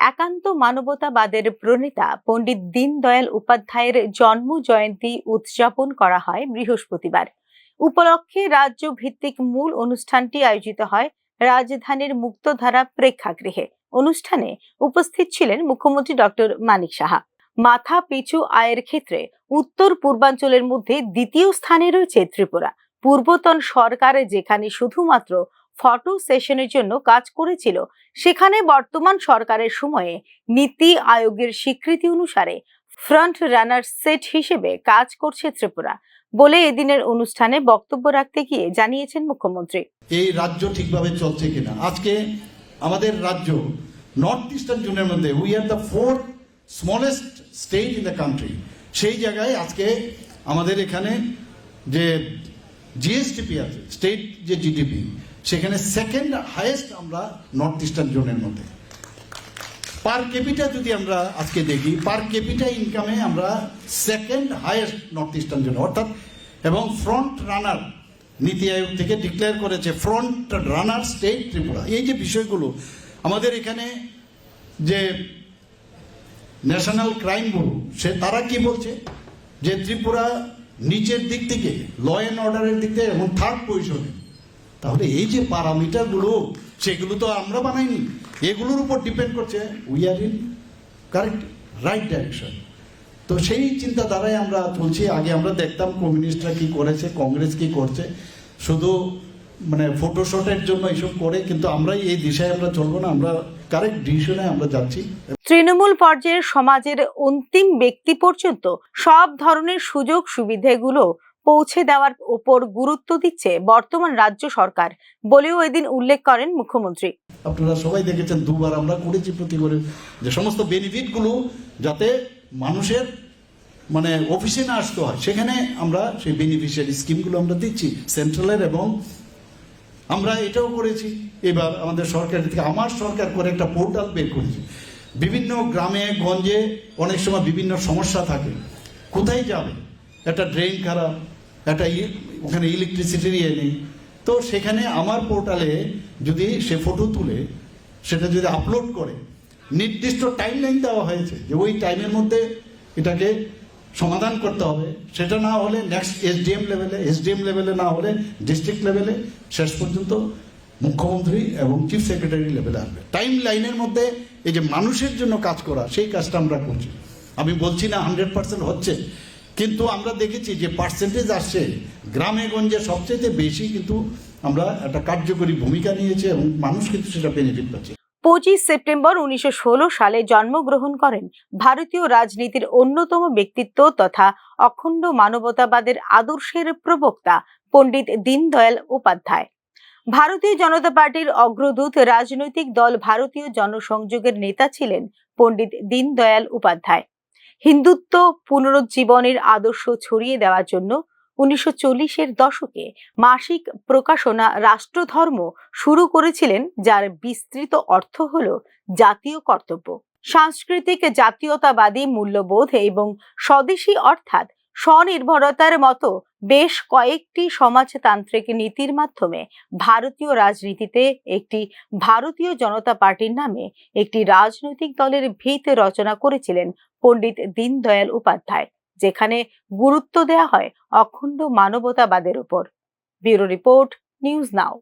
একান্ত মানবতাবাদের প্রণেতা পণ্ডিত দীনদয়াল উপাধ্যায়ের জন্ম জয়ন্তী উদযাপন করা হয় বৃহস্পতিবার। উপলক্ষে রাজ্য ভিত্তিক মূল অনুষ্ঠানটি আয়োজিত হয় রাজধানীর মুক্তধারা প্রেক্ষাগৃহে। অনুষ্ঠানে উপস্থিত ছিলেন মুখ্যমন্ত্রী ডক্টর মানিক সাহা। মাথা পিছু আয়ের ক্ষেত্রে উত্তর পূর্বাঞ্চলের মধ্যে দ্বিতীয় স্থানে রয়েছে ত্রিপুরা। পূর্বতন সরকার যেখানে শুধুমাত্র ফটো সেশনের জন্য কাজ করেছিল। সেখানে বর্তমান সরকারের সময়ে নীতি আয়োগের স্বীকৃতি অনুসারে ফ্রন্ট রানার সেট হিসেবে কাজ করছে ত্রিপুরা বলে এদিনের অনুষ্ঠানে বক্তব্য রাখতে গিয়ে জানিয়েছেন মুখ্যমন্ত্রী। এই রাজ্য ঠিকভাবে চলছে কিনা? আজকে আমাদের রাজ্য নর্থ ইস্টার্ন জোনের মধ্যে we are the fourth smallest state in the country সেই জায়গায় আজকে আমাদের এখানে যে জিএসটিপি আছে স্টেট যে জিডিপি সেখানে সেকেন্ড হাইয়েস্ট আমরা নর্থ ইস্টার্ন জোনের মধ্যে। পার ক্যাপিটা যদি আমরা আজকে দেখি পার ক্যাপিটা ইনকামে আমরা সেকেন্ড হাইয়েস্ট নর্থ ইস্টার্ন জোনে অর্থাৎ এবং ফ্রন্ট রানার নীতি আয়োগ থেকে ডিক্লেয়ার করেছে ফ্রন্ট রানার স্টেট ত্রিপুরা। এই যে বিষয়গুলো, আমাদের এখানে যে ন্যাশনাল ক্রাইম ব্যুরো সে তারা কি বলছে? যে ত্রিপুরা নিচের দিক থেকে ল অ্যান্ড অর্ডারের দিক থেকে এবং থার্ড পজিশনে তাহলে এই যে প্যারামিটারগুলো সেগুলো তো আমরা বানাইনি। এগুলোর উপর ডিপেন্ড করছে we are in correct right direction তো সেই চিন্তাধারায় আমরা চলছি। আগে আমরা দেখতাম কমিউনিস্টরা কি করেছে কংগ্রেস কি করছে। শুধু মানে ফটোশটের জন্য এসব করে, কিন্তু আমরা এই দিশায় আমরা চলবো না। আমরা কারেক্ট ডিসিশনে আমরা যাচ্ছি। তৃণমূল পর্যায়ের সমাজের অন্তিম ব্যক্তি পর্যন্ত সব ধরনের সুযোগ সুবিধাগুলো পৌঁছে দেওয়ার উপর গুরুত্ব দিচ্ছে বর্তমান রাজ্য সরকার বলেও এদিন উল্লেখ করেন মুখ্যমন্ত্রী। আপনারা সবাই দেখেছেন, দুবার আমরা করেছি প্রতি করে। যে সমস্ত বেনিফিটগুলো যাতে মানুষের মানে অফিসে না আসতে হয়, সেখানে আমরা সেই বেনিফিশিয়ারি স্কিমগুলো আমরা দিচ্ছি সেন্ট্রালের এবং আমরা এটাও করেছি। এবার আমাদের সরকার থেকে, আমার সরকার করে একটা পোর্টাল বের করেছে। বিভিন্ন গ্রামে, গঞ্জে অনেক সময় বিভিন্ন সমস্যা থাকে। কোথায় যাবে? একটা ড্রেন খারাপ একটা ওখানে ইলেকট্রিসিটির ইয়ে নেই। তো সেখানে আমার পোর্টালে যদি সে ফটো তুলে, সেটা যদি আপলোড করে, নির্দিষ্ট টাইম লাইন দেওয়া হয়েছে যে ওই টাইমের মধ্যে এটাকে সমাধান করতে হবে। সেটা না হলে নেক্সট এসডিএম লেভেলে এসডিএম লেভেলে না হলে ডিস্ট্রিক্ট লেভেলে শেষ পর্যন্ত মুখ্যমন্ত্রী এবং চিফ সেক্রেটারি লেভেলে আসবে। টাইম লাইনের মধ্যে এই যে মানুষের জন্য কাজ করা, সেই কাজটা আমরা করছি। আমি বলছি না হান্ড্রেড পার্সেন্ট হচ্ছে। কিন্তু আমরা দেখেছি যে পার্সেন্টেজ আসছে। গ্রামে গঞ্জে সবচেয়ে বেশি কিন্তু আমরা একটা কার্যকরী ভূমিকা নিয়েছি এবং মানুষ কিন্তু সেটা বেনিফিট পাচ্ছে। পঁচিশ সেপ্টেম্বর উনিশশো ষোলো সালে জন্মগ্রহণ করেন ভারতীয় রাজনীতির অন্যতম ব্যক্তিত্ব তথা অখণ্ড মানবতাবাদের আদর্শের প্রবক্তা পণ্ডিত দীনদয়াল উপাধ্যায়। ভারতীয় জনতা পার্টির অগ্রদূত রাজনৈতিক দল ভারতীয় জনসংযোগের নেতা ছিলেন পণ্ডিত দীনদয়াল উপাধ্যায়। হিন্দুত্ব পুনরুজ্জীবনের আদর্শ ছড়িয়ে দেওয়ার জন্য উনিশশো চল্লিশের দশকে মাসিক প্রকাশনা রাষ্ট্রধর্ম শুরু করেছিলেন, যার বিস্তৃত অর্থ হল জাতীয় কর্তব্য। সাংস্কৃতিক জাতীয়তাবাদী মূল্যবোধ এবং স্বদেশী অর্থাৎ স্বনির্ভরতার মতো বেশ কয়েকটি সমাজতান্ত্রিক নীতির মাধ্যমে ভারতীয় রাজনীতিতে একটি ভারতীয় জনতা পার্টির নামে একটি রাজনৈতিক দলের ভিত রচনা করেছিলেন পণ্ডিত দীনদয়াল উপাধ্যায়, যেখানে গুরুত্ব দেওয়া হয় অখণ্ড মানবতাবাদের উপর। Bureau report, news now.